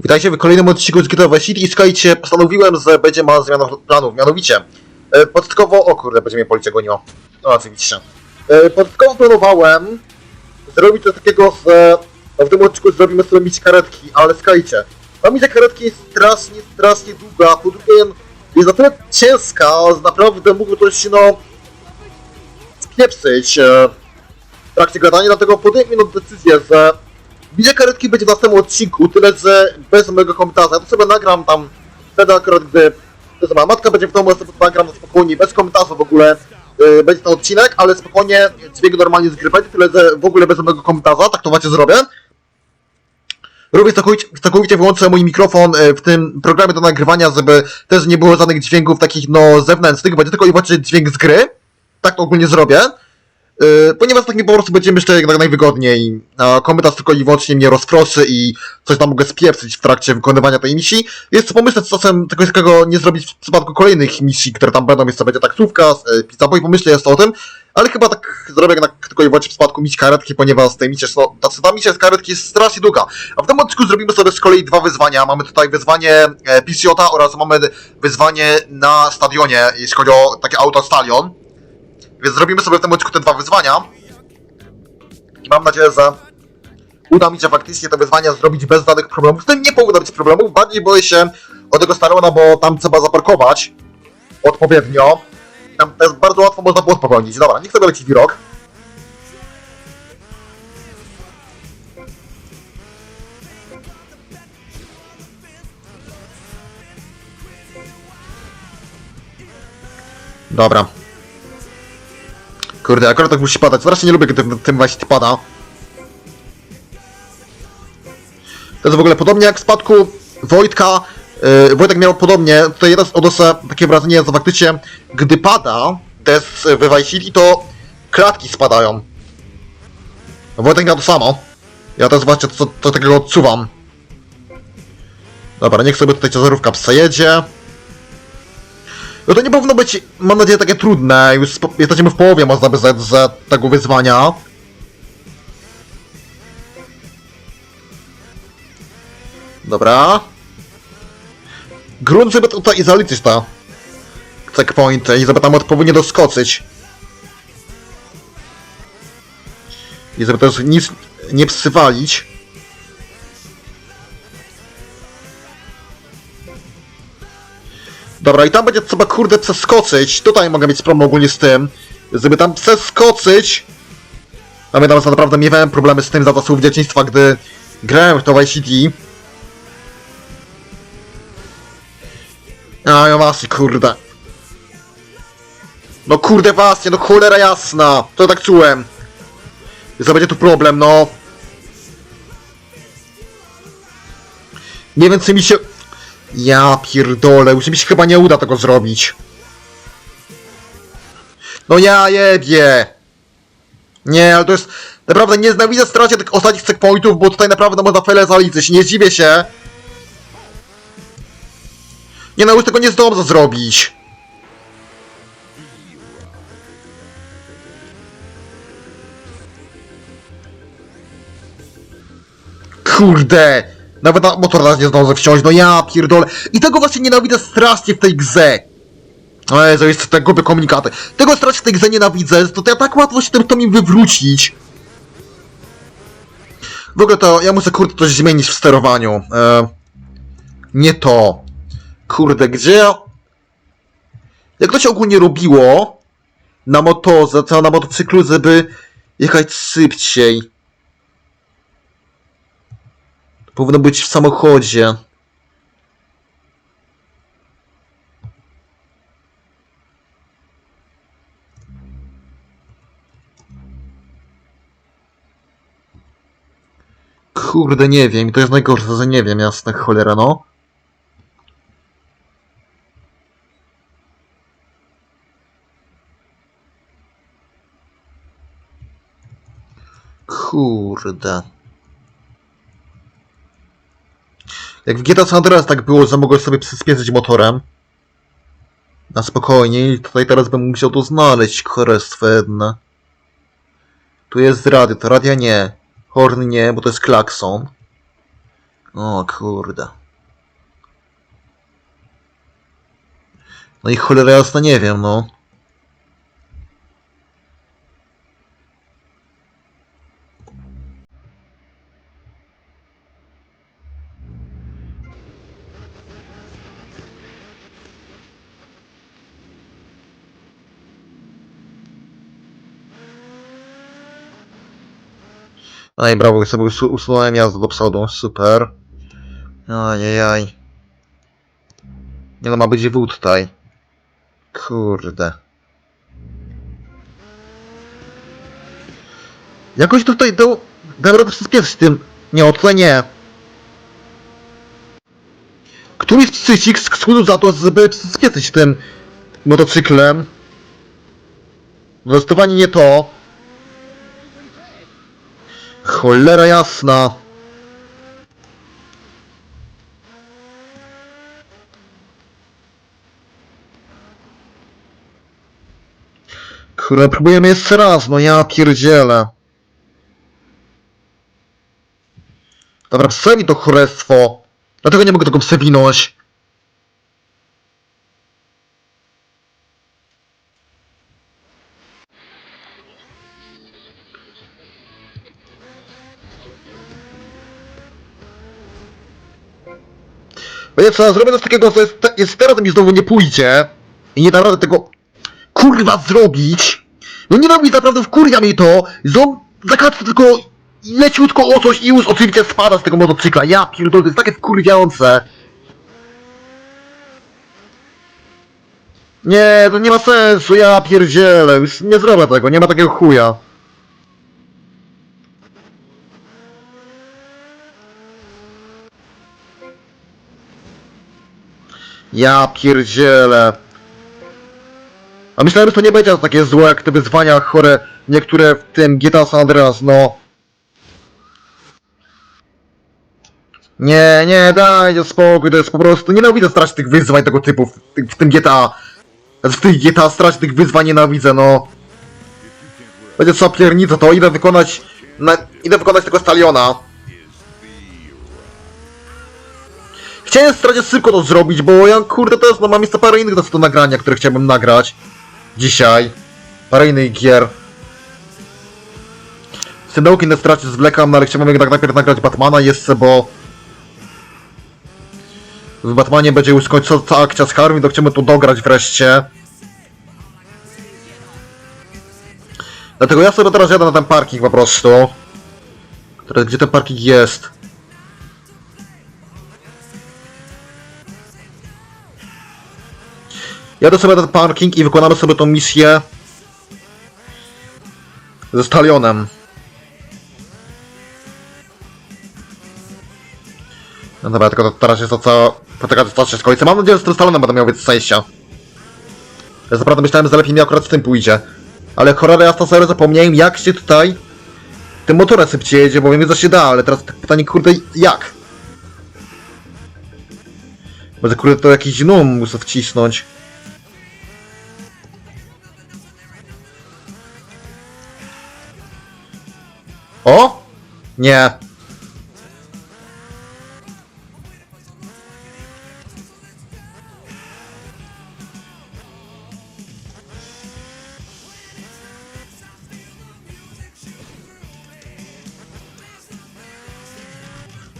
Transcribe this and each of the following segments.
Witajcie w kolejnym odcinku z Vice City i słuchajcie, postanowiłem, że będzie mała zmiana planów, mianowicie e, początkowo, o kurde, będzie mnie policja goniła, no oczywiście. E, początkowo planowałem zrobić coś takiego, że no, w tym odcinku zrobimy sobie misję karetki, ale słuchajcie, misja karetki jest strasznie, strasznie długa, po drugie jest na tyle ciężka, że naprawdę mógłby to się, no, spieprzyć e, w trakcie gadania, dlatego podejmę no, decyzję, że Bicie karetki będzie w następnym odcinku, tyle że bez mojego komentarza. Ja to sobie nagram tam wtedy akurat, gdy to sama matka będzie w domu, ja sobie nagram na spokojnie, bez komentarza w ogóle yy, będzie ten odcinek, ale spokojnie dźwięk normalnie z gry będzie, tyle że w ogóle bez mojego komentarza, tak to właśnie zrobię. Również całkowicie, całkowicie wyłączę mój mikrofon y, w tym programie do nagrywania, żeby też nie było żadnych dźwięków takich no zewnętrznych, będzie tylko i wyłącznie dźwięk z gry. Tak to ogólnie zrobię. Yy, ponieważ tak mi po prostu będzie myślę jak najwygodniej. Komentarz tylko i wyłącznie mnie rozproszy i coś tam mogę spieprzyć w trakcie wykonywania tej misji. Jest to pomyśleć czasem czegoś takiego nie zrobić w przypadku kolejnych misji, które tam będą, jeszcze będzie taksówka, yy, pizza boy, pomyślę jeszcze o tym, ale chyba tak zrobię jednak tylko i wyłącznie w przypadku misji karetki, ponieważ tej misji, no, ta, ta misja z karetki jest strasznie długa. A w tym odcinku zrobimy sobie z kolei dwa wyzwania. Mamy tutaj wyzwanie e, oraz mamy wyzwanie na stadionie, jeśli chodzi o takie auto stadion. Więc zrobimy sobie w tym odcinku te dwa wyzwania. I mam nadzieję, że uda mi się faktycznie te wyzwania zrobić bez żadnych problemów. W tym nie powinno być problemów, bardziej boję się o tego Starona, bo tam trzeba zaparkować odpowiednio. Tam też bardzo łatwo można było popełnić. Dobra, niech sobie leci wirok. Dobra. Kurde, akurat tak musi padać. Strasznie nie lubię, kiedy tym właśnie pada. To jest w ogóle podobnie jak w spadku Wojtka. Yy, Wojtek miał podobnie. Tutaj teraz odnoszę takie wrażenie, że faktycznie, gdy pada deszcz w Vice City, to klatki spadają. Wojtek miał to samo. Ja też właśnie to takiego odczuwam. Dobra, niech sobie tutaj ciężarówka przejedzie. No to nie powinno być, mam nadzieję, takie trudne. Już jesteśmy w połowie, można by rzec, że tego wyzwania. Dobra. Grunt, żeby tutaj zaliczyć to. Checkpoint i żeby tam odpowiednio doskoczyć. I żeby też nic nie przywalić. Dobra, i tam będzie trzeba kurde przeskoczyć. Tutaj mogę mieć problem ogólnie z tym. Żeby tam przeskoczyć. Pamiętam, że naprawdę miewałem problemy z tym za czasów dzieciństwa, gdy grałem w to Vice City. A, ja właśnie, kurde. No kurde właśnie, no cholera jasna. To tak czułem. Że będzie tu problem, no. Nie wiem, mi się... Ja pierdolę, już mi się chyba nie uda tego zrobić. No ja jebie. Nie, ale to jest... Naprawdę nie nienawidzę stracie tych ostatnich checkpointów, bo tutaj naprawdę można fele zaliczyć. Nie dziwię się. Nie no, już tego nie zdążę zrobić. Kurde! Nawet na motor raz nie zdążę wsiąść, no ja pierdolę. I tego właśnie nienawidzę strasznie w tej grze. O Jezu, jest te głupie komunikaty. Tego strasznie w tej grze nienawidzę, to ja tak łatwo się tym to mi wywrócić. W ogóle to ja muszę kurde coś zmienić w sterowaniu. E, nie to. Kurde, gdzie... Jak to się ogólnie robiło na motorze, na motocyklu, żeby jechać szybciej? Powinno być w samochodzie. Kurde, nie wiem. To jest najgorsze, że nie wiem, jasne, cholera, no. Kurde. Jak w GTA San Andreas tak było, że mogłeś sobie przyspieszyć motorem. Na spokojnie. I tutaj teraz bym musiał to znaleźć, chorestwo jedne. Tu jest radio, to radia nie. Horn nie, bo to jest klakson. O kurde. No i cholera jasna nie wiem, no. No i brawo, sobie usu- usunąłem jazdę do przodu, super. Ajajaj. Nie no, ma być wód tutaj. Kurde. Jakoś tutaj dał... Dałem radę przyspieszyć tym... Nie, o tyle nie. Któryś cycik skrzydł za to, żeby przyspieszyć tym motocyklem. Zdecydowanie nie to. Cholera jasna. Kurde, próbujemy jeszcze raz, no ja pierdzielę. Dobra, mi to chorestwo. Dlatego nie mogę tego przewinąć. Wiecie co, zrobię coś takiego, co jest, jest teraz mi znowu nie pójdzie. I nie da rady tego kurwa zrobić. No nie robi naprawdę wkurwia mi to. Znowu zakaczę tylko leciutko o coś i już oczywiście spada z tego motocykla. Ja pierdolę, to jest takie wkurwiające. Nie, to nie ma sensu, ja pierdzielę, już nie zrobię tego, nie ma takiego chuja. Ja pierdzielę. A myślałem, że to nie będzie takie złe jak te wyzwania chore, niektóre w tym GTA San Andreas, no. Nie, nie, dajcie spokój, to jest po prostu, nienawidzę strać tych wyzwań tego typu w, w tym GTA. W tych GTA strać tych wyzwań nienawidzę, no. Będzie co piernica, to idę wykonać, na, idę wykonać tego staliona. Chciałem stracić szybko to zrobić, bo ja kurde jest, no mam jeszcze parę innych do, nagrania, które chciałbym nagrać. Dzisiaj. Parę innych gier. Syndełki na stracie zwlekam, no ale chciałbym jednak najpierw nagrać Batmana jeszcze, bo... W Batmanie będzie już kończąca akcja z Harvey, to chcemy to dograć wreszcie. Dlatego ja sobie teraz jadę na ten parking po prostu. Teraz gdzie ten parking jest? Jadę sobie na ten parking i wykonamy sobie tą misję ze Stalionem. No dobra, tylko to teraz jest to co... Poczekać, co się skończy. Mam nadzieję, że z tym Stalionem będę miał więcej szczęścia. Ja naprawdę myślałem, że lepiej mi akurat z tym pójdzie. Ale cholera jasna serio zapomniałem jak się tutaj tym motorem szybciej jedzie, bo wiem, że się da, ale teraz pytanie kurde jak? Może kurde to jakiś num muszę wcisnąć. O? Nie.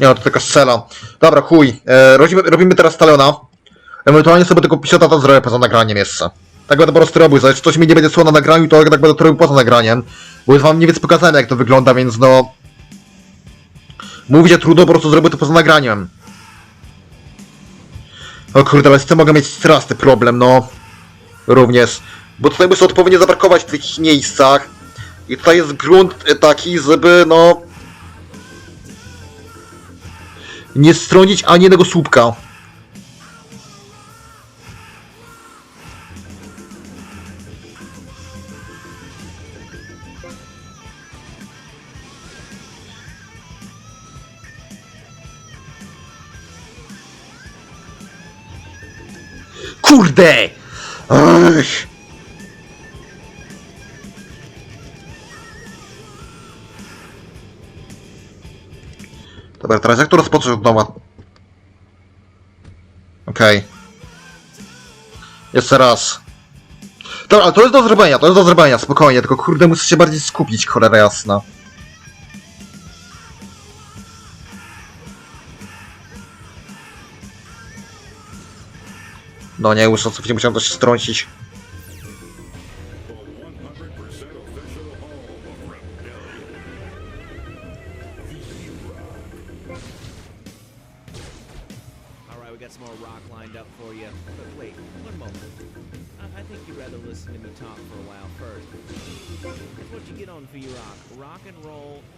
Nie, no to tylko strzela. Dobra, chuj. E, robimy, robimy teraz Talona. Ewentualnie sobie tego pisota to zrobię poza nagraniem jeszcze. Tak będę po prostu robił, że coś mi nie będzie szło na nagraniu, to tak będę to robił poza nagraniem. Bo już wam nie więc pokazałem jak to wygląda, więc no... Mówicie trudno, po prostu zrobię to poza nagraniem. O kurde, ale z tym mogę mieć straszny problem, no. Również. Bo tutaj muszę odpowiednio zaparkować w tych miejscach. I tutaj jest grunt taki, żeby no... Nie stronić ani jednego słupka. Kurde! Dobra, teraz jak to rozpocząć od nowa? Okej. Jeszcze raz. Dobra, ale to jest do zrobienia, to jest do zrobienia, spokojnie, tylko kurde muszę się bardziej skupić, cholera jasna.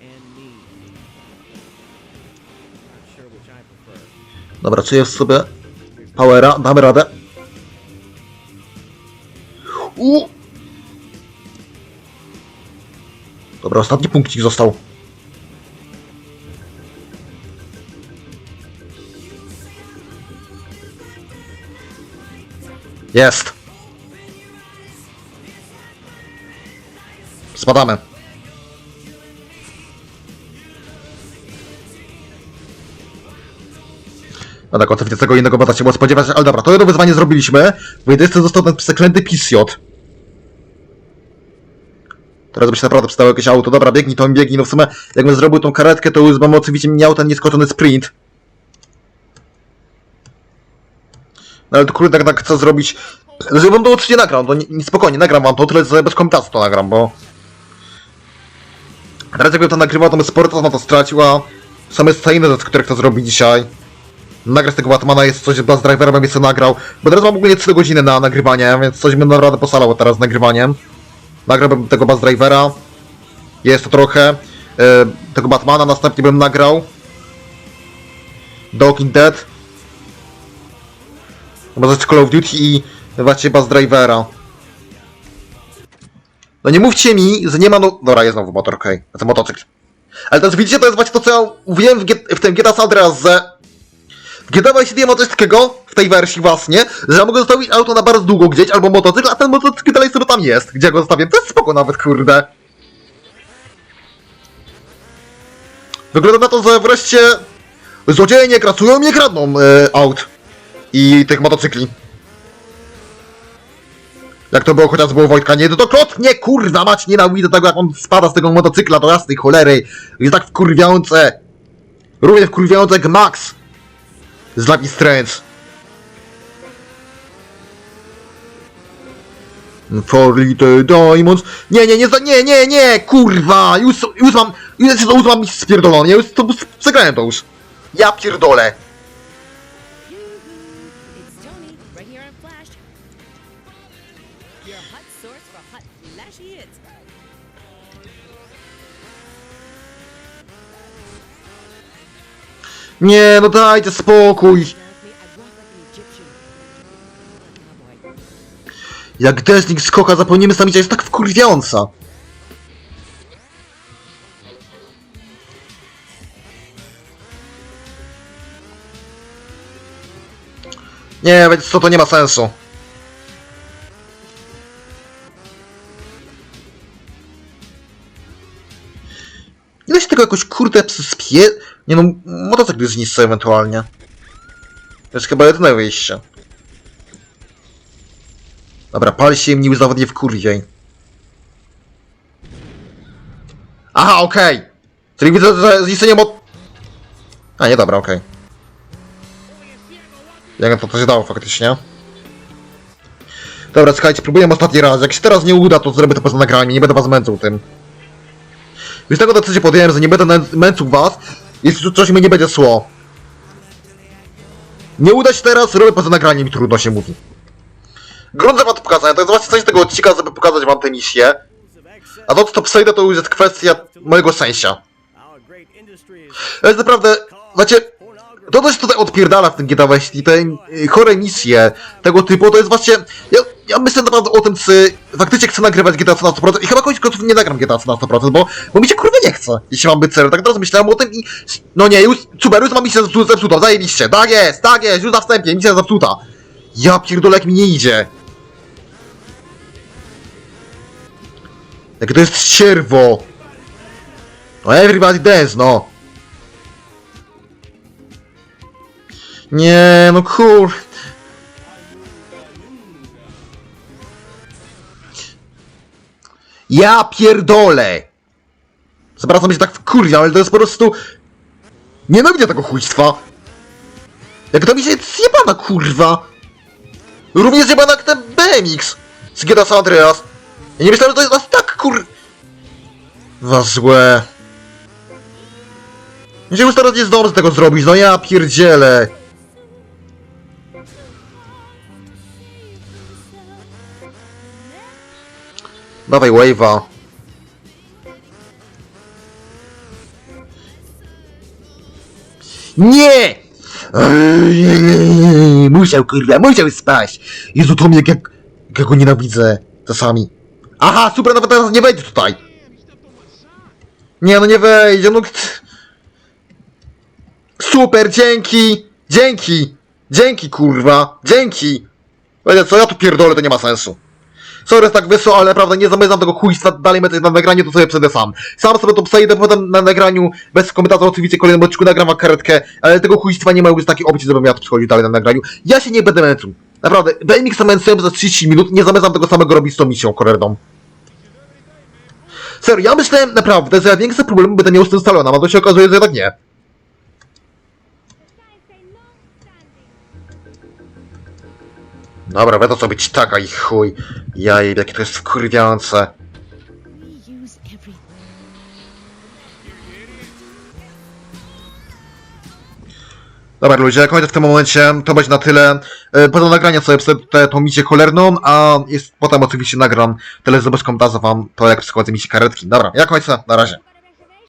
And me. Not sure which I prefer. Dobra, czuję w sobie powera, damy radę. U! Dobra, ostatni punkcik został. Jest. Spadamy. No tak, oczywiście tego innego bata się było spodziewać, ale dobra, to jedno wyzwanie zrobiliśmy. W jedynce został ten przeklęty pisjot. Teraz by się naprawdę przydało jakieś auto. Dobra, biegnij, to mi biegnij. No w sumie, jakbym zrobił tą karetkę, to już bym oczywiście miał ten nieskoczony sprint. No ale to kurde, tak, tak chcę zrobić... Żeby wam to oczywiście nagram, to nie, nie, spokojnie, nagram wam to, tyle że bez komentarzy to nagram, bo... Teraz jakbym to nagrywał, to bym sporo czasu na to stracił, a same sceny, które chcę zrobić dzisiaj nagrać tego Batmana jest coś, Blast Driverem bym sobie nagrał, bo teraz mam ogólnie 3 godziny na nagrywanie, więc coś bym naprawdę posalał teraz z nagrywaniem. Nagrałbym tego Blast Drivera, jest to trochę, e, tego Batmana następnie bym nagrał. The Walking Dead. Chyba coś Call of Duty i właśnie Blast Drivera. No nie mówcie mi, że nie ma no... Dobra, jest znowu motor, okej. Okay. To motocykl. Ale też widzicie, to jest właśnie to, co ja mówiłem w, w tym GTA San Andreas, że GTA Vice City ma coś takiego, w tej wersji właśnie, że ja mogę zostawić auto na bardzo długo gdzieś, albo motocykl, a ten motocykl dalej sobie tam jest, gdzie go zostawię. To jest spoko nawet, kurde. Wygląda na to, że wreszcie złodzieje nie krasują, nie kradną e, aut i tych motocykli. Jak to było chociaż było Wojtka niejednokrotnie, kurwa mać, nienawidzę tego jak on spada z tego motocykla do jasnej cholery. Jest tak wkurwiające. Równie wkurwiające jak Max z Lucky Strange. For little diamonds. Nie, nie, nie, nie, nie, nie, kurwa! Już, już mam, już, już mam spierdolone, ja już to przegrałem to już. Ja pierdolę. Nie, no dajcie spokój. Jak Desnik skoka zapomnimy sami, jest tak wkurwiająca. Nie, więc co to nie ma sensu. Jakoś kurde spie... Nie no, motocykl zniszczę ewentualnie. To jest chyba jedyne wyjście. Dobra, pal się mnie zawodnie w kurwiej. Aha, okej. Czyli widzę, że zniszczenie mod... A, nie, dobra, okej. Jak to coś dało faktycznie. Dobra, słuchajcie, próbuję ostatni raz. Jak się teraz nie uda, to zrobię to poza nagraniem. Nie będę was męczył tym. Już tego decyzję podjąłem, że nie będę męczył was, jeśli coś mi nie będzie szło. Nie uda się teraz, robię poza nagraniem i trudno się mówi. Grunt wam to pokazania, to jest właśnie coś tego odcinka, żeby pokazać wam tę misję. A to, co przejdę, to już jest kwestia mojego szczęścia. To jest naprawdę, znacie, to coś tutaj odpierdala w tym GTA Vice City, te y, chore misje tego typu, to jest właśnie, ja, ja myślę naprawdę o tym, czy faktycznie chcę nagrywać GTA na 100% i chyba końcu końców nie nagram GTA na 100%, bo, bo mi się kurwa nie chce, jeśli mam być serio, tak teraz myślałem o tym i, no nie, już, super, już mam misję zepsu- zepsutą, zajebiście, tak jest, tak jest, już na wstępie, misja zepsuta. Ja pierdolę, jak mi nie idzie. Jakie to jest sierwo. No everybody dance, no. Nie, no kur... Ja pierdolę! Zwracam się tak w kurwa, ale to jest po prostu... Nienawidzę tego chujstwa! Jak to mi się zjebana kurwa! Również zjebana jak ten BMX z GTA San Andreas! Ja nie myślałem, że to jest aż tak kur... Was złe... Że już teraz nie tego zrobić, no ja pierdzielę! Dawaj wave'a. Nie! Musiał kurwa, musiał spaść! Jezu, to mnie jak, jak, go nienawidzę czasami. Aha, super, nawet teraz nie wejdzie tutaj! Nie, no nie wejdzie, no... Super, dzięki! Dzięki! Dzięki, kurwa! Dzięki! Wiecie co, ja tu pierdolę, to nie ma sensu. Sorry, jest tak wysło, ale naprawdę nie zamierzam tego chujstwa dalej metoć na nagraniu, to sobie przejdę sam. Sam sobie to przejdę, potem na nagraniu, bez komentarza oczywiście, kolejnym odcinku nagram karetkę, ale tego chujstwa nie ma już takiej opcji, żebym ja to przychodził dalej na nagraniu. Ja się nie będę męczył. Naprawdę, BMX męczyłem za 30 minut, nie zamierzam tego samego robić z tą misją korerną. Serio, ja myślałem naprawdę, że ja większe problemy będę miał z tym Stallona, a to się okazuje, że jednak nie. Dobra, będę to być taka i chuj. Jaj, jakie to jest wkurwiające. Dobra ludzie, kończę w tym momencie, to będzie na tyle. E, Poza nagraniem sobie tę tą misję cholerną, a jest, potem oczywiście nagram tyle z komentarza wam to jak przychodzą misje karetki. Dobra, ja kończę, na razie.